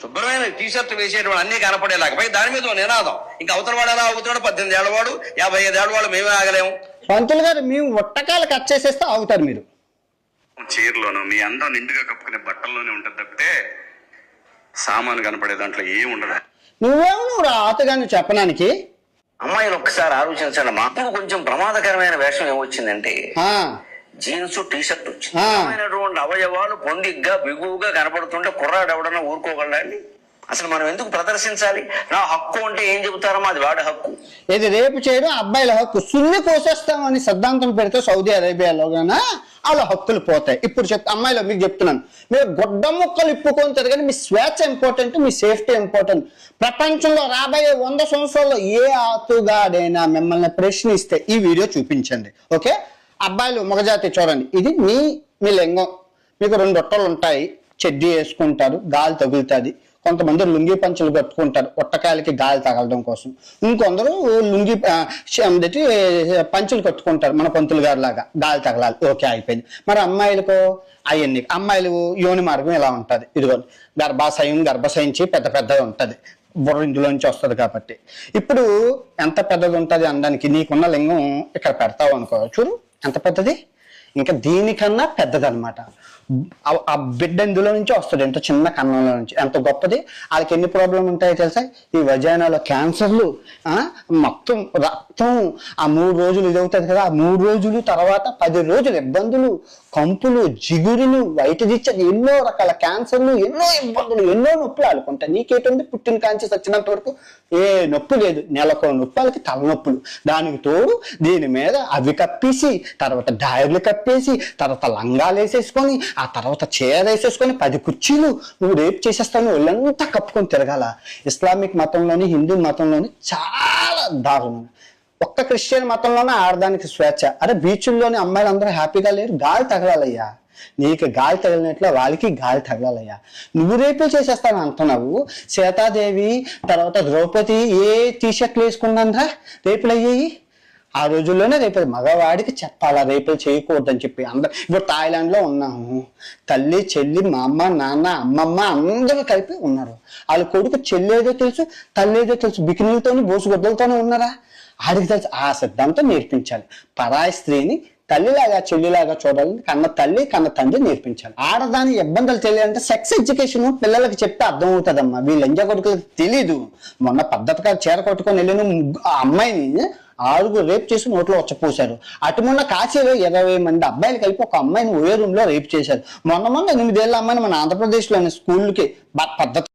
శుభ్రమైన T shirt వేసేటువంటి అన్ని కనపడేలాగా. పై దాని మీద నినాదం. ఇంకా అవతల వాడు ఎలా అవుతున్నాడు పద్దెనిమిది ఏళ్ళ వాడు యాభై ఐదు ఏళ్ళ వాడు మేమే ఆగలేము. పంతులు గారు మేము ఒట్టకాలు కట్ చేసేస్తే ఆగుతారు మీరు. చీరలోను మీ అందం నిండుగా కప్పుకునే బట్టల్లోనే ఉంటుంది తప్పితే సామాను కనపడే దాంట్లో ఏం ఉండదు. నువ్వేమో నువ్వు రాతగాని చెప్పడానికి. అమ్మాయిలు ఒక్కసారి ఆలోచించండి. మా అప్పుడు కొంచెం ప్రమాదకరమైన వేషం ఏమొచ్చిందంటే ఆ, జీన్స్ టీ షర్ట్ వచ్చింది అవయవాలు పొందిగ్గా బిగువుగా కనపడుతుంటే కుర్రాడు ఎవడన్నా ఊరుకోగలండి అసలు మనం ఎందుకు ప్రదర్శించాలి? నా హక్కు అంటే ఏం చెబుతారో అది వాడి హక్కు. ఇది రేపు చేయడం అబ్బాయిల హక్కు. సున్ని కోసేస్తామని సిద్ధాంతం పెడితే సౌదీ అరేబియాలో గాన వాళ్ళ హక్కులు పోతాయి. ఇప్పుడు చెప్ అమ్మాయిలో మీకు చెప్తున్నాను. మీరు గొడ్డ ముక్కలు ఇప్పుకొని తిరగని మీ స్వేచ్ఛ ఇంపార్టెంట్ మీ సేఫ్టీ ఇంపార్టెంట్ ప్రపంచంలో రాబోయే వంద సంవత్సరాల్లో ఏ ఆతుగాడైనా మిమ్మల్ని ప్రశ్నిస్తే ఈ వీడియో చూపించండి. ఓకే? అబ్బాయిలు మగజాతి చూడండి. ఇది మీ మీ లింగం. మీకు రెండు రొట్టెలు ఉంటాయి. చెడ్డీ వేసుకుంటారు గాలి తగులుతుంది. కొంతమంది లుంగి పంచులు కట్టుకుంటారు ఉట్టకాయలకి గాలి తగలడం కోసం. ఇంకొందరు లుంగి పంచులు కట్టుకుంటారు. మన పంతులు గారు లాగా. గాలి తగలాలి. ఓకే అయిపోయింది. మరి అమ్మాయిలకు అవన్నీ అమ్మాయిలు యోని మార్గం ఇలా ఉంటుంది. ఇదిగో గర్భాశయం గర్భశయించి పెద్ద పెద్దది ఉంటుంది. బుర్ర ఇందులోంచి వస్తుంది కాబట్టి. ఇప్పుడు ఎంత పెద్దది ఉంటుంది అనడానికి నీకున్న లింగం ఇక్కడ పెడతావు అనుకో చూడు. ఎంత పెద్దది ఇంకా దీనికన్నా పెద్దదన్నమాట. ఆ- ఆ బిడ్డ ఇందులో నుంచి వస్తుంది ఎంత చిన్న కన్నంలో నుంచి. ఎంత గొప్పది? వాళ్ళకి ఎన్ని ప్రాబ్లం ఉంటాయో తెలుసా? ఈ వజైనాలో క్యాన్సర్లు ఆ, మొత్తం రక్తం ఆ మూడు రోజులు ఇది అవుతుంది కదా ఆ మూడు రోజులు తర్వాత పది రోజులు ఇబ్బందులు కంపులు జిగురులు వైట్ దిచ్చది ఎన్నో రకాల క్యాన్సర్లు ఎన్నో ఇబ్బందులు ఎన్నో నొప్పులు ఆడుకుంటాయి నీకేటుంది పుట్టిన కాంచి వచ్చినంత వరకు ఏ నొప్పి లేదు. నెలకు నొప్పి వాళ్ళకి తలనొప్పులు. దానికి తోడు దీని మీద అవి కప్పేసి తర్వాత డైర్లు కప్పేసి తర్వాత లంగాలు వేసేసుకొని ఆ తర్వాత చీర వేసేసుకొని పది కుర్చీలు నువ్వు రేపు చేసేస్తాను ఒళ్ళంతా కప్పుకొని తిరగాల. ఇస్లామిక్ మతంలోని హిందూ మతంలోని చాలా దారుణం. ఒక్క క్రిస్టియన్ మతంలోనే ఆడదానికి స్వేచ్ఛ. అరే బీచుల్లోని అమ్మాయిలు అందరూ హ్యాపీగా లేరు గాలి తగలాలయ్యా. నీకు గాలి తగిలినట్లే వాళ్ళకి గాలి తగలాలయ్యా. నువ్వు రేపే చేసేస్తాను అంటున్నావు. సీతాదేవి తర్వాత ద్రౌపది ఏ టీ షర్ట్లు వేసుకున్నారా? రేపులు అయ్యాయి ఆ రోజుల్లోనే రేపు మగవాడికి చెప్పాలా? రేపు చేయకూడదని చెప్పి అందరు ఇప్పుడు థాయిలాండ్లో ఉన్నాము. తల్లి చెల్లి మా అమ్మ నాన్న అమ్మమ్మ అందరూ కలిపి ఉన్నారు. వాళ్ళ కొడుకు చెల్లి ఏదో తెలుసు తల్లి ఏదో తెలుసు బికినీలతోని బోసుగొద్దలతోనే ఉన్నారా? ఆడికి తెలుసు ఆ సిద్ధాంతం నేర్పించాలి. పరాయి స్త్రీని తల్లిలాగా చెల్లిలాగా చూడాలని కన్న తల్లి కన్న తండ్రి నేర్పించాలి. ఆడదాని ఇబ్బందులు తెలియాలంటే సెక్స్ ఎడ్యుకేషన్ పిల్లలకి చెప్తే అర్థం అవుతుందమ్మా. వీళ్ళు ఎంజా కొడుకులకు తెలీదు. మొన్న పద్ధతిగా చీర కొట్టుకొని వెళ్ళిన ముగ్గు- ఆ అమ్మాయిని ఆరుగురు రేప్ చేసి నోట్లో వచ్చపోశారు అటు మొన్న కాశీలో ఇరవై మంది అబ్బాయిలు కలిపి ఒక అమ్మాయిని ఒయే రూమ్లో రేప్ చేశారు. మొన్న మొన్న ఎనిమిదేళ్ళ అమ్మాయిని మన ఆంధ్రప్రదేశ్లోని స్కూల్కి పద్ధతి